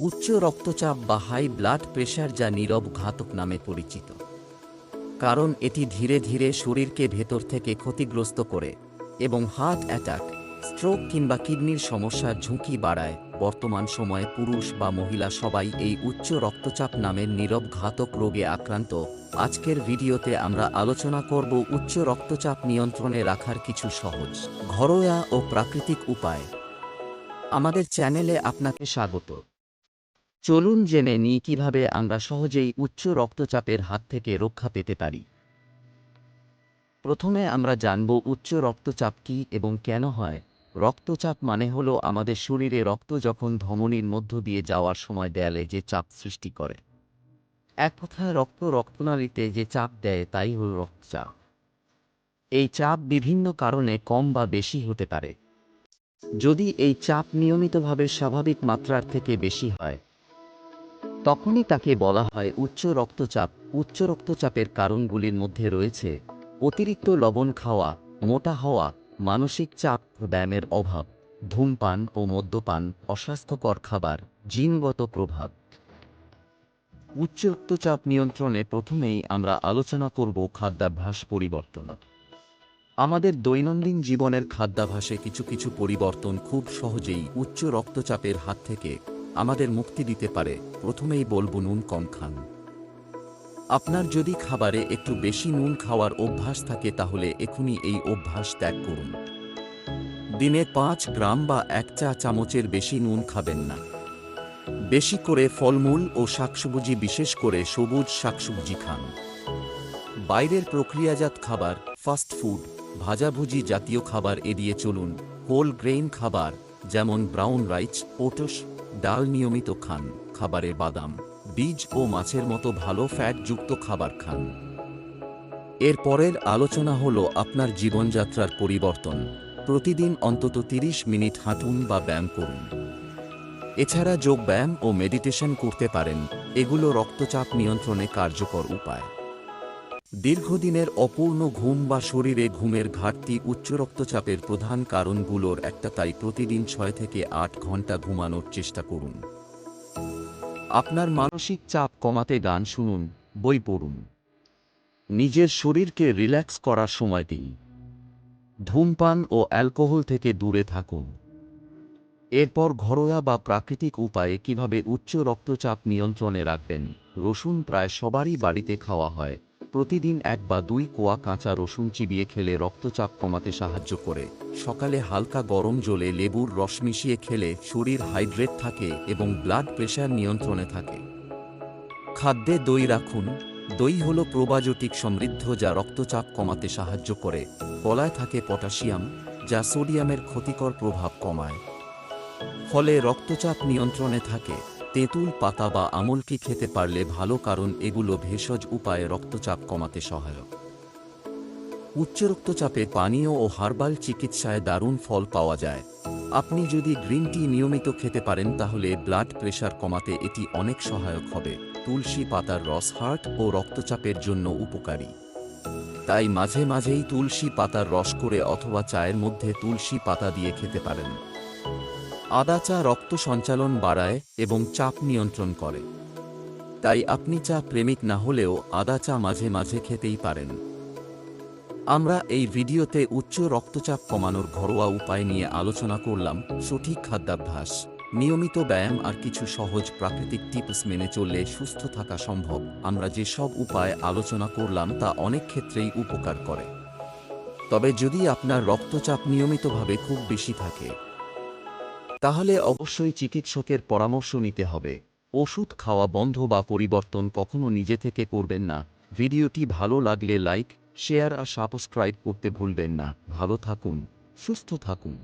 উচ্চ রক্তচাপ বা হাই ব্লাড প্রেশার যা নীরব ঘাতক নামে পরিচিত। কারণ এটি ধীরে ধীরে শরীরকে ভেতর থেকে ক্ষতিগ্রস্ত করে এবং হার্ট অ্যাটাক, স্ট্রোক কিংবা কিডনির সমস্যার ঝুঁকি বাড়ায়। বর্তমান সময়ে পুরুষ বা মহিলা সবাই এই উচ্চ রক্তচাপ নামের নীরব ঘাতক রোগে আক্রান্ত। আজকের ভিডিওতে আমরা আলোচনা করব উচ্চ রক্তচাপ নিয়ন্ত্রণে রাখার কিছু সহজ, ঘরোয়া ও প্রাকৃতিক উপায়। আমাদের চ্যানেলে আপনাকে স্বাগত। চলুন জেনে নিই কীভাবে আমরা সহজেই উচ্চ রক্তচাপের হাত থেকে রক্ষা পেতে পারি। প্রথমে আমরা জানব উচ্চ রক্তচাপ কী এবং কেন হয়। রক্তচাপ মানে হলো আমাদের শরীরে রক্ত যখন ধমনীর মধ্য দিয়ে যাওয়ার সময় দেয়ালে যে চাপ সৃষ্টি করে। এক কথায় রক্ত রক্তনালীতে যে চাপ দেয় তাই হল রক্তচাপ। এই চাপ বিভিন্ন কারণে কম বা বেশি হতে পারে। যদি এই চাপ নিয়মিতভাবে স্বাভাবিক মাত্রার থেকে বেশি হয় তখনই তাকে বলা হয় উচ্চ রক্তচাপ। উচ্চ রক্তচাপের কারণগুলির মধ্যে রয়েছে অতিরিক্ত লবণ খাওয়া, মোটা হওয়া, মানসিক চাপ, ব্যায়ামের অভাব, ধূমপান ও মদ্যপান, অস্বাস্থ্যকর খাবার, জিনগত প্রভাব। উচ্চ রক্তচাপ নিয়ন্ত্রণে প্রথমেই আমরা আলোচনা করব খাদ্যাভ্যাস পরিবর্তন। আমাদের দৈনন্দিন জীবনের খাদ্যাভ্যাসে কিছু কিছু পরিবর্তন খুব সহজেই উচ্চ রক্তচাপের হাত থেকে আমাদের মুক্তি দিতে পারে, প্রথমেই বলব নুন কম খান। আপনার যদি খাবারে একটু বেশি নুন খাওয়ার অভ্যাস থাকে তাহলে এখনই এই অভ্যাস ত্যাগ করুন। দিনে পাঁচ গ্রাম বা এক চা চামচের বেশি নুন খাবেন না। বেশি করে ফলমূল ও শাকসবজি, বিশেষ করে সবুজ শাকসবজি খান। বাইরের প্রক্রিয়াজাত খাবার, ফাস্ট ফুড, ভাজাভুজি জাতীয় খাবার এড়িয়ে চলুন। হোল গ্রেইন খাবার, যেমন ব্রাউন রাইস, ওটস ডাল নিয়মিত খান, খাবারে বাদাম, বীজ ও মাছের মতো ভালো ফ্যাটযুক্ত খাবার খান। এর পরের আলোচনা হল আপনার জীবনযাত্রার পরিবর্তন। প্রতিদিন অন্তত 30 মিনিট হাঁটুন বা ব্যায়াম করুন। এছাড়া যোগ ব্যায়াম ও মেডিটেশন করতে পারেন। এগুলো রক্তচাপ নিয়ন্ত্রণে কার্যকর উপায়। দীর্ঘদিনের অপূর্ণ ঘুম বা শরীরে ঘুমের ঘাটতি উচ্চ রক্তচাপের প্রধান কারণগুলোর একটা, তাই প্রতিদিন ছয় থেকে আট ঘণ্টা ঘুমানোর চেষ্টা করুন। আপনার মানসিক চাপ কমাতে গান শুনুন, বই পড়ুন। নিজের শরীরকে রিল্যাক্স করার সময় দিন ধূমপান ও অ্যালকোহল থেকে দূরে থাকুন। এরপর ঘরোয়া বা প্রাকৃতিক উপায়ে কীভাবে উচ্চ রক্তচাপ নিয়ন্ত্রণে রাখবেন, রসুন প্রায় সবারই বাড়িতে খাওয়া হয়। প্রতিদিন এক বা দুই কোয়া কাঁচা রসুন চিবিয়ে খেলে রক্তচাপ কমাতে সাহায্য করে। সকালে হালকা গরম জলে লেবুর রস মিশিয়ে খেলে শরীর হাইড্রেট থাকে এবং ব্লাড প্রেশার নিয়ন্ত্রণে থাকে। খাদ্যে দই রাখুন। দই হল প্রোবায়োটিক সমৃদ্ধ যা রক্তচাপ কমাতে সাহায্য করে। কলায় থাকে পটাশিয়াম, যা সোডিয়ামের ক্ষতিকর প্রভাব কমায়। ফলে রক্তচাপ নিয়ন্ত্রণে থাকে। তেঁতুল পাতা বা আমলকি খেতে পারলে ভালো কারণ এগুলো ভেষজ উপায়ে রক্তচাপ কমাতে সহায়ক। উচ্চ রক্তচাপে পানীয় ও হার্বাল চিকিৎসায় দারুণ ফল পাওয়া যায়। আপনি যদি গ্রিন টি নিয়মিত খেতে পারেন তাহলে ব্লাড প্রেশার কমাতে এটি অনেক সহায়ক হবে। তুলসী পাতার রস হার্ট ও রক্তচাপের জন্য উপকারী। তাই মাঝে মাঝেই তুলসী পাতার রস করে অথবা চায়ের মধ্যে তুলসী পাতা দিয়ে খেতে পারেন। আদা চা রক্ত সঞ্চালন বাড়ায় এবং চাপ নিয়ন্ত্রণ করে। তাই আপনি চা প্রেমিক না হলেও আদা চা মাঝে মাঝে খেতেই পারেন। আমরা এই ভিডিওতে উচ্চ রক্তচাপ কমানোর ঘরোয়া উপায় নিয়ে আলোচনা করলাম সঠিক খাদ্যাভ্যাস, নিয়মিত ব্যায়াম আর কিছু সহজ প্রাকৃতিক টিপস মেনে চললে সুস্থ থাকা সম্ভব। আমরা যে সব উপায় আলোচনা করলাম তা অনেক ক্ষেত্রেই উপকার করে। তবে যদি আপনার রক্তচাপ নিয়মিতভাবে খুব বেশি থাকে তাহলে অবশ্যই চিকিৎসকের পরামর্শ নিতে হবে। ওষুধ খাওয়া বন্ধ বা পরিবর্তন কখনো নিজে থেকে করবেন না। ভিডিওটি ভালো লাগলে লাইক, শেয়ার আর সাবস্ক্রাইব করতে ভুলবেন না। ভালো থাকুন, সুস্থ থাকুন।